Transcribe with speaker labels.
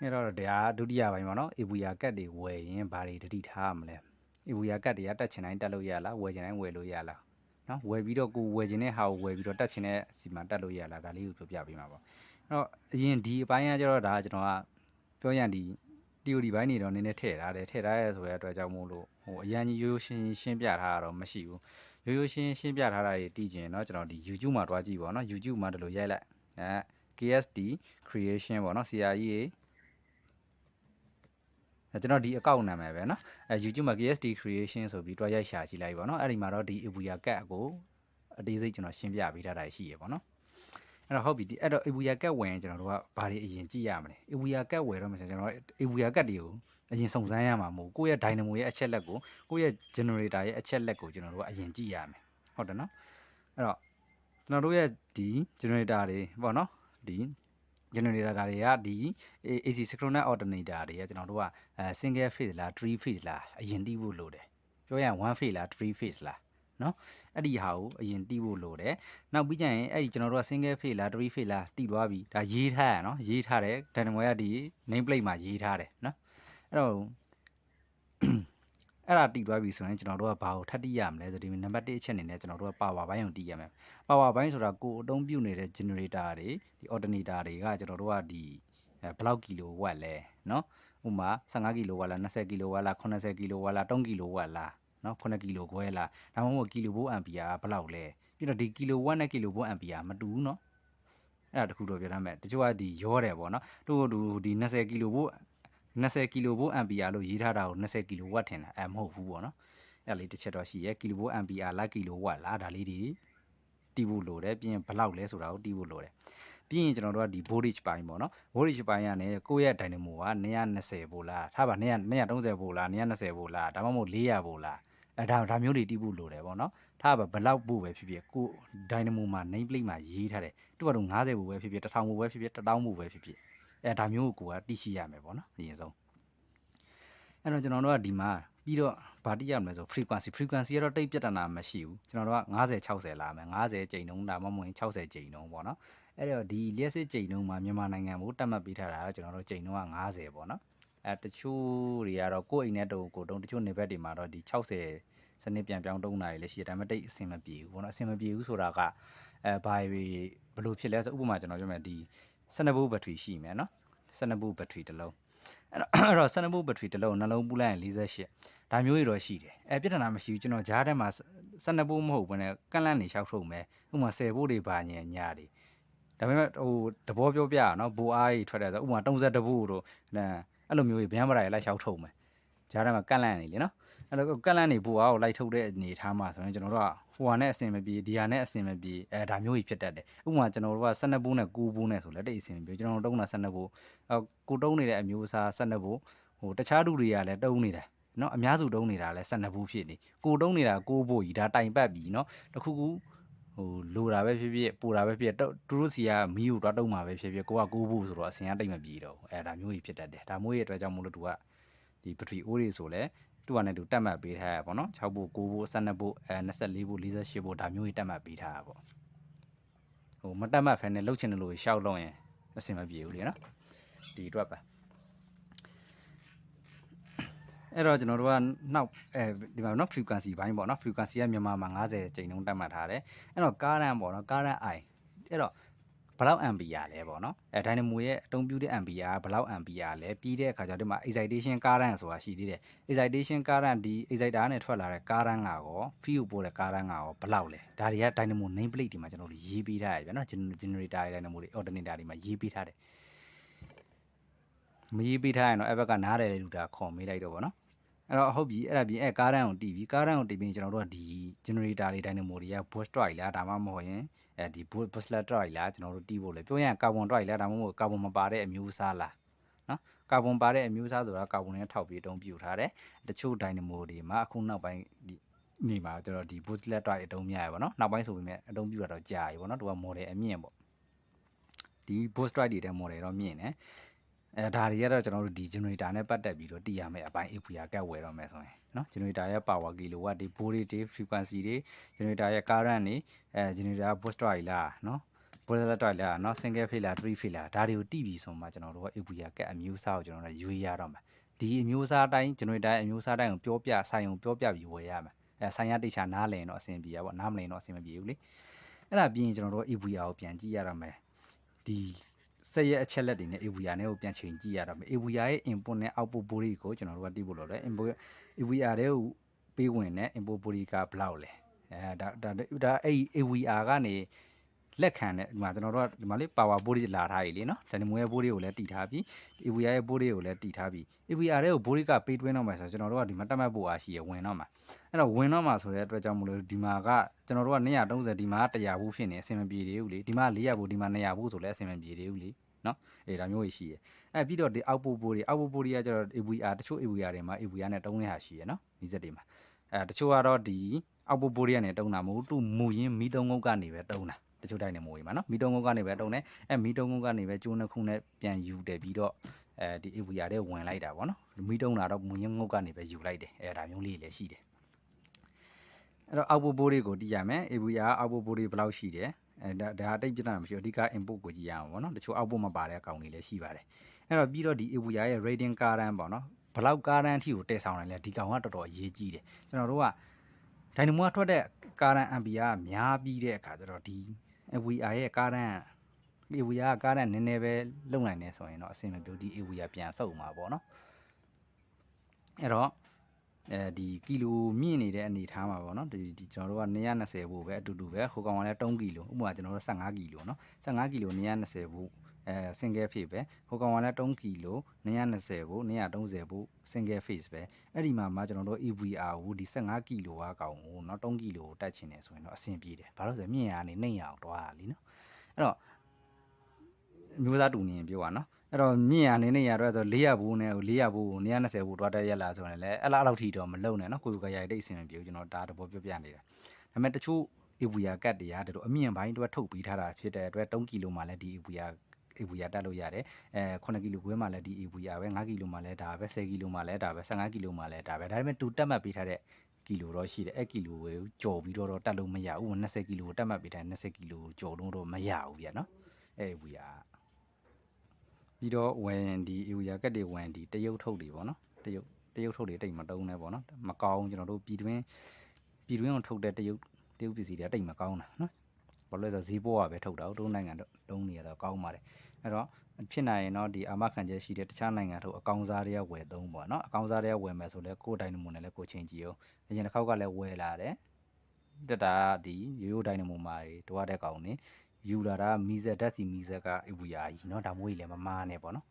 Speaker 1: အဲ့တော့ဒါဒုတိယပိုင်းပေါ့နော်အေဘူယာကတ်တွေဝယ်ရင်ဘာတွေတတိထားရမလဲအေဘူယာကတ်တွေကတက်ချင်တိုင်းတက်လို့ရလားဝယ်ချင်တိုင်းဝယ်လို့ရလားနော်ဝယ်ပြီးတော့ကိုဝယ်ချင်တဲ့ဟာကိုဝယ်ပြီးတော့တက်ချင်တဲ့စီမှာတက်လို့ရလားဒါလေးကိုပြောပြပေးမှာပေါ့အဲ့တော့အရင်ဒီအပိုင်းကကျတော့ဒါကျွန်တော်ကပြောရရင်ဒီ theory ဘိုင်းနေတော့နည်းနည်းထည့်ထားတယ်ထည့်ထားရဲဆိုတဲ့အတွက်ကြောင့်မို့လို့ဟိုအရန်ကြီးရိုးရိုးရှင်းရှင်းပြထားတာတော့မရှိဘူးရိုးရိုးရှင်းရှင်းပြထားတာတွေတည်ကျင်เนาะကျွန်တော်ဒီ YouTube မှာတွားကြည့်ပါเนาะ YouTube မှာဒီလိုရိုက်လိုက်အဲ KSD creation ပေါ့เนาะ CRE အဲ ကျွန်တော်ဒီအကောင့်နာမည်ပဲเนาะအဲ YouTube မှာ KSD creation ဆိုပြီးတွားရိုက်ရှာကြည့်လိုက်ပါเนาะအဲ့ဒီမှာတော့ဒီ Ebuya cat ကိုအသေးစိတ်ကျွန်တော်ရှင်းပြပေးထားတာရှိရပေါ့เนาะအဲ့တော့ဟုတ်ပြီဒီအဲ့တော့ Ebuya cat ဝင်ကျွန်တော်တို့ကဘာတွေအရင်ကြည့်ရမလဲ Ebuya cat ဝယ်တော့မှဆိုကျွန်တော် Ebuya cat တွေကိုအရင်စုံစမ်းရမှာမဟုတ်ကိုယ့်ရဲ့ dynamo ရဲ့အချက်လက်ကိုကိုယ့်ရဲ့ generator ရဲ့အချက်လက်ကိုကျွန်တော်တို့ကအရင်ကြည့်ရမယ်ဟုတ်တယ်နော်အဲ့တော့ကျွန်တော်တို့ရဲ့ဒီ generator တွေပေါ့နော်ဒီ generator တွေကဒီ AC synchronous alternator တွေကကျွန်တော်တို့ကအဲ single phase လား3 phase လားအရင်သိဖို့လိုတယ်ပြောရရင်1 phase လား3 phase လားနော်အဲ့ဒီဟာကိုအရင်သိဖို့လိုတယ်နောက်ပြီးကြရင်အဲ့ဒီကျွန်တော်တို့က single phase လား3 phase လားသိသွားပြီဒါရေးထားရနော်ရေးထားတယ် dynamo ကဒီ name plate မှာရေးထားတယ်နော်အဲ့တော့ အဲ့ဒါတည်သွားပြီဆိုရင်ကျွန်တော်တို့ကဘာကိုထပ်တည်ရမလဲဆိုဒီနံပါတ်1အချက်အနေနဲ့ကျွန်တော်တို့က power ဘိုင်းကိုတည်ရမယ် power ဘိုင်းဆိုတာကိုယ်အသုံးပြုနေတဲ့ generator တွေဒီ alternator တွေကကျွန်တော်တို့ကဒီဘယ်လောက်ကီလိုဝတ်လဲเนาะဥပမာ15ကီလိုဝတ်လား20ကီလိုဝတ်လား80ကီလိုဝတ်လား3ကီလိုဝတ်လားเนาะ9ကီလိုခွဲလားဒါမှမဟုတ်ကီလိုဗို့အမ်ပီယာဘယ်လောက်လဲပြီးတော့ဒီကီလိုဝတ်နဲ့ကီလိုဗို့အမ်ပီယာမတူဘူးเนาะအဲ့ဒါတခုတော့ပြောရမယ်တချို့ကဒီရောတယ်ပေါ့เนาะတို့တို့ဒီ20ကီလိုဗို့ 20 kilovolt ampere လို့ရေးထားတာကို20 kilowatt ထင်တာအဲမဟုတ်ဘူးပေါ့နော်အဲ့လေးတစ်ချက်တော့ရှိရယ် kilovolt ampere လား kilowatt လားဒါလေးတွေတီးဖို့လိုတယ်ပြီးရင်ဘလောက်လဲဆိုတာကိုတီးဖို့လိုတယ်ပြီးရင်ကျွန်တော်တို့ကဒီ voltage ပိုင်းပေါ့နော် voltage ပိုင်းကနေကိုယ့်ရဲ့ dynamo က120ဗိုလ်လားထားပါ100 130ဗိုလ်လား120ဗိုလ်လားဒါမှမဟုတ်400ဗိုလ်လားအဲဒါဒါမျိုးတွေတီးဖို့လိုတယ်ပေါ့နော်ထားပါဘလောက်ဖို့ပဲဖြစ်ဖြစ်ကို dynamo မှာ name plate မှာရေးထားတယ်တူပါတော့90ဗိုလ်ပဲဖြစ်ဖြစ်1000ဗိုလ်ပဲဖြစ်ဖြစ်1000ဗိုလ်ပဲဖြစ်ဖြစ် အဲဒါမျိုးကိုကိုကသိရှိရမယ်ပေါ့နော်အရင်ဆုံးအဲ့တော့ကျွန်တော်တို့ကဒီမှာပြီးတော့ဗာတိရမလဲဆို frequency frequency ကတော့တိတ်ပြတ်တနာမရှိဘူးကျွန်တော်တို့က90 60လာမယ်90ကြိမ်နှုန်းဒါမှမဟုတ်60ကြိမ်နှုန်းပေါ့နော်အဲ့တော့ဒီလျှက်စစ်ကြိမ်နှုန်းမှာမြန်မာနိုင်ငံကိုတတ်မှတ်ပေးထားတာကကျွန်တော်တို့ကြိမ်နှုန်းက90ပေါ့နော်အဲတချို့တွေကတော့ကိုယ့်အိမ်နဲ့တုံကိုတုံးတချို့နေဘက်တွေမှာတော့ဒီ60စနစ်ပြန်ပြောင်းတုံးတာတွေလည်းရှိတယ်ဒါပေမဲ့တိတ်အဆင်မပြေဘူးပေါ့နော်အဆင်မပြေဘူးဆိုတာကအဲဘာဘယ်လိုဖြစ်လဲဆိုဥပမာကျွန်တော်ပြောမယ်ဒီ 12ဘိုးဘက်ထရီရှိမယ်နော်12ဘိုးဘက်ထရီတစ်လုံးအဲ့တော့12ဘိုးဘက်ထရီတစ်လုံးနှလုံးပူလိုက်ရင်48ဒါမျိုးတွေတော့ရှိတယ်အဲပြဿနာမရှိဘူးကျွန်တော်ဂျားထဲမှာ12ဘိုးမဟုတ်ဘူးနဲ့ကန့်လန့်နေလျှောက်ထုတ်မယ်ဥပမာ10ဘိုးတွေပါညင်ညာတွေဒါပေမဲ့ဟိုတဘောပြောပြရနော်ဘိုးအားကြီးထွက်တယ်ဆိုဥပမာ32ဘိုးတို့အဲ့လိုမျိုးတွေဗျမ်းပရာတွေလိုက်လျှောက်ထုတ်မယ် ဂျားထဲမှာကန့်လန့်နေလေနော်အဲ့တော့ကန့်လန့်နေဘိုးအားကိုလိုက်ထုတ်တဲ့အနေထားမှာဆိုရင်ကျွန်တော်တို့ကဟိုဟာနဲ့အဆင်မပြေဒီဟာနဲ့အဆင်မပြေအဲဒါမျိုးကြီးဖြစ်တတ်တယ်ဥပမာကျွန်တော်တို့က12ဘိုးနဲ့9ဘိုးနဲ့ဆိုလဲတိတ်အဆင်မပြေကျွန်တော်တို့တုံးတာ12ဘိုးအဲကိုတုံးနေတဲ့အမျိုးအစား12ဘိုးဟိုတခြားသူတွေကလည်းတုံးနေတယ်နော်အများစုတုံးနေတာလဲ12ဘူးဖြစ်နေကိုတုံးနေတာကိုဖို့ကြီးဒါတိုင်ပတ်ပြီနော်တခုခုဟိုလိုတာပဲဖြစ်ဖြစ်ပိုတာပဲဖြစ်သူတို့စီကမီးကိုတွားတုံးမှာပဲဖြစ်ဖြစ်ကိုကကိုဖို့ဆိုတော့အစင်ကတိတ်မပြေတော့အဲဒါမျိုးကြီးဖြစ်တတ်တယ်ဒါမျိုးရဲ့အတွက်ကြောင့်မို့လို့သူက ဒီဘက်ထရီအိုးတွေဆိုလဲသူကလည်းသူတက်မှတ်ပေးထားရပါတော့6ဘို့9ဘို့12ဘို့အဲ24ဘို့48ဘို့ဒါမျိုးကြီးတက်မှတ်ပေးထားရပါဟိုမတက်မှတ်ဖ ೇನೆ လှုပ်ချင်တယ်လို့ရှောက်လုံးရင်အဆင်မပြေဘူးလေနော်ဒီအတွက်ပါအဲ့တော့ကျွန်တော်တို့ကနောက်အဲဒီမှာနော် frequency ဘိုင်းပေါ့နော် frequency ကမြန်မာမှာ90ချိန်နှုန်းတက်မှတ်ထားတယ်အဲ့တော့ current ပေါ့နော် current i အဲ့တော့ ဘယ်လောက် ampere လဲပေါ့နော်အဲ dynamo ရဲ့အသုံးပြုတဲ့ ampere ကဘယ်လောက် ampere လဲပြီးတဲ့အခါကျတော့ဒီမှာ excitation current ဆိုတာရှိသေးတယ် excitation current ဒီ exciter နဲ့ထွက်လာတဲ့ current ကရော field ပို့တဲ့ current ကရောဘယ်လောက်လဲဒါတွေက dynamo name plate ဒီမှာကျွန်တော်တို့ရေးပေးထားရတယ်ဗျာနော် generator တွေ dynamo တွေ alternator တွေမှာရေးပေးထားတယ်မရေးပေးထားရင်တော့အဲ့ဘက်ကနားတယ်လူတာခေါ်မေးလိုက်တော့ဗောနော် အဲ့တော့ဟုတ်ပြီအဲ့ဒါပြင်အဲ့ကားတန်းကိုတီးပြီကားတန်းကိုတီးပြီးကျွန်တော်တို့ကဒီ generator တွေ dynamo တွေက boost drive လားဒါမှမဟုတ်ရင်အဲဒီ boostlet drive လားကျွန်တော်တို့တီးဖို့လေပြောရင် carbon drive လားဒါမှမဟုတ် carbon မပါတဲ့အမျိုးအစားလားနော်ကာဗွန်ပါတဲ့အမျိုးအစားဆိုတာကာဗွန်နဲ့ထောက်ပြီးအသုံးပြုထားတယ်တချို့ dynamo တွေမှာအခုနောက်ပိုင်းဒီနေမှာကျွန်တော်ဒီ boostlet drive အသုံးများရပါတော့နောက်ပိုင်းဆိုပေမဲ့အသုံးပြုတာတော့ကြာပြီပေါ့နော်သူက model အမြင့်ပေါ့ဒီ boost drive တွေတဲ့ model တော့မြင့်တယ် အဲဒါတွေကတော့ကျွန်တော်တို့ဒီ generator နဲ့ပတ်သက်ပြီးတော့တည်ရမယ်အပိုင်း APR ကတ်ဝယ်တော့မယ်ဆိုရင်နော် generator ရဲ့ power kilowatt တွေ volt တွေ frequency တွေ generator ရဲ့ current တွေအဲ generator booster တွေလားနော် booster တွေလားနော် single phase လား three phase လားဒါတွေကိုတည်ပြီးဆိုမှကျွန်တော်တို့က APR ကတ်အမျိုးအစားကိုကျွန်တော်တို့ရွေးရတော့မယ်ဒီအမျိုးအစားတိုင်း generator အမျိုးအစားတိုင်းကိုပြောပြဆိုင်အောင်ပြောပြပြီးဝယ်ရမယ်အဲဆိုင်ရတိချာနားလည်တော့အဆင်ပြေရပါဘောနားမလည်တော့အဆင်မပြေဘူးလေအဲ့ဒါပြီးရင်ကျွန်တော်တို့ APR ကိုပြန်ကြည့်ရတော့မယ်ဒီ စက်ရဲ့အချက်လက်တွေနဲ့ AVR နဲ့ကိုပြန်ချိန်ကြည့်ရတော့မယ် AVR ရဲ့ input နဲ့ output body ကိုကျွန်တော်တို့ကတိဖို့လို့လဲ input AVR တွေကိုပေးဝင်တဲ့ input body ကဘယ်လောက်လဲအဲဒါဒါဒါအဲ့ AVR ကနေ လက်ခံတဲ့ဒီမှာကျွန်တော်တို့ကဒီမှာလေး power body လာထားပြီလေနော်ဒါနေမွေး body ကိုလည်းတည်ထားပြီး AVR ရဲ့ body ကိုလည်းတည်ထားပြီး AVR ရဲ့ကို body ကပေးသွင်းတော့မှာဆိုတော့ကျွန်တော်တို့ကဒီမှာတတ်မှတ်ဖို့အားရှိရဝင်တော့မှာအဲ့တော့ဝင်တော့မှာဆိုတဲ့အတွက်ကြောင့်မလို့ဒီမှာကကျွန်တော်တို့က230ဒီမှာ100ဘူးဖြစ်နေအဆင်မပြေသေးဘူးလေဒီမှာ400ဘူးဒီမှာ200ဘူးဆိုလည်းအဆင်မပြေသေးဘူးလေနော်အေးဒါမျိုးကြီးရှိရအဲ့ပြီးတော့ဒီ output body output body ကကျတော့ AVR တချို့ AVR တွေမှာ AVR နဲ့တုံးတဲ့ဟာရှိရနော်ဒီစက်တွေမှာအဲတချို့ကတော့ဒီ output body ကနေတုံးတာမဟုတ်သူ့မူရင်းမီးတုံးငုတ်ကနေပဲတုံးတာ တချို့တိုင်းနေမိုးရီမှာနော်မီးတုံးငုတ်ကနေပဲတုံးတယ်အဲမီးတုံးငုတ်ကနေပဲကျိုးနှစ်ခုနဲ့ပြန်ယူတယ်ပြီးတော့အဲဒီ AVR တဲ့ဝင်လိုက်တာဗောနော်မီးတုံးတာတော့မူရင်းငုတ်ကနေပဲယူလိုက်တယ်အဲဒါမျိုးလေးလည်းရှိတယ်အဲ့တော့ output body ကိုတည်ရမယ် AVR output body ဘယ်လောက်ရှိတယ်အဲဒါဒါအတိတ်ပြတာမရှိဘူးအဓိက input ကိုကြည့်ရအောင်ဗောနော်တချို့ output မပါတဲ့အကောင်တွေလည်းရှိပါတယ်အဲ့တော့ပြီးတော့ဒီ AVR ရဲ့ rating current ပေါ့နော်ဘယ်လောက်ကားတန်းအထိကိုတည်ဆောင်နိုင်လဲဒီကောင်ကတော်တော်အရေးကြီးတယ်ကျွန်တော်တို့ကဒိုင်နမိုကထွက်တဲ့ကားတန်း ampere ကများပြီးတဲ့အခါကျတော့ဒီ AVR ရဲ့ကားတန်း AVR ကကားတန်းနည်းနည်းပဲလုံနိုင်နေဆိုရင်တော့အဆင်မပြေဒီ AVR ပြန်ဆုပ်မှာပေါ့နော်အဲ့တော့အဲဒီကီလိုမြင့်နေတဲ့အနေထားမှာပေါ့နော်ဒီဒီကျွန်တော်တို့က220ဖို့ပဲအတူတူပဲဟိုကောင်ကလည်း3ကီလိုဥပမာကျွန်တော်တို့15ကီလိုနော်15ကီလို220ဖို့ အဲ single face ပဲဟိုကောင်ကလည်း3ကီလို220ဖို့230ဖို့ single face ပဲအဲ့ဒီမှာမှကျွန်တော်တို့ EVR ကိုဒီ15ကီလိုကကောင်ကိုเนาะ3ကီလိုကိုတက်ချင်တယ်ဆိုရင်တော့အဆင်ပြေတယ်ဘာလို့ဆိုမြင့်ရနေနှိမ့်ရအောင်တွားရလीနော်အဲ့တော့မျိုးသားတူနေရင်ပြောပါနော်အဲ့တော့မြင့်ရနေနေရတော့ဆို400ဘူးနဲ့400ဘူးကို220ဘူးတွားတက်ရက်လာဆိုရင်လည်းအဲ့လားအဲ့လောက်ထိတော့မလုံနဲ့နော်ကိုယ်ကရိုက်တိတ်အဆင်မပြေဘူးကျွန်တော်ဒါတဘောပြောပြနေတာဒါပေမဲ့တချို့ EVR ကတ်တရားတို့အမြင့်ပိုင်းအတွက်ထုတ်ပေးထားတာဖြစ်တဲ့အတွက်3ကီလိုမှလည်းဒီ EVR AVR တက်လို့ရတယ်အဲ9ကီလိုခွဲမှလည်းဒီ AVR ပဲ9ကီလိုမှလည်းဒါပဲ10ကီလိုမှလည်းဒါပဲ15ကီလိုမှလည်းဒါပဲဒါပေမဲ့တူတက်မှတ်ပေးထားတဲ့ကီလိုတော့ရှိတယ်အဲ့ကီလိုကိုကြော်ပြီးတော့တက်လို့မရဘူး20ကီလိုတက်မှတ်ပေးထား20ကီလိုကြော်လို့တော့မရဘူးဗျာနော်အဲ့ AVR ပြီးတော့ဝင်ဒီ AVR ကတ်တွေဝင်ဒီတရုတ်ထုတ်တွေပေါ့နော်တရုတ်တရုတ်ထုတ်တွေတိတ်မတုံးနဲ့ပေါ့နော်မကောင်းကျွန်တော်တို့ပြည်တွင်းပြည်တွင်းကိုထုတ်တဲ့တရုတ်တရုတ်ပစ္စည်းတွေတိတ်မကောင်းတာနော် ဘာလို့လဲဆိုဈေးပေါ်ကပဲထုတ်တာတို့နိုင်ငံတော့တုံးနေရတော့ကောင်းပါတယ်အဲ့တော့ဖြစ်နိုင်ရင်တော့ဒီအာမခံချက်ရှိတဲ့တခြားနိုင်ငံထုတ်အကောင်စားတွေကဝယ်သုံးပေါ့နော်အကောင်စားတွေကဝယ်မယ်ဆိုလဲကိုယ်ဒိုင်နမိုနဲ့လည်းကိုချင်းကြည့်အောင်အရင်တစ်ခေါက်ကလည်းဝယ်လာတယ်တက်တာဒီရိုးရိုးဒိုင်နမိုမှာတွားတဲ့ကောင်နေယူလာတာမီဇက်ဓာတ်စီမီဇက်က AVR ကြီးเนาะဒါမျိုးကြီးလည်းမမားနဲ့ပေါ့နော်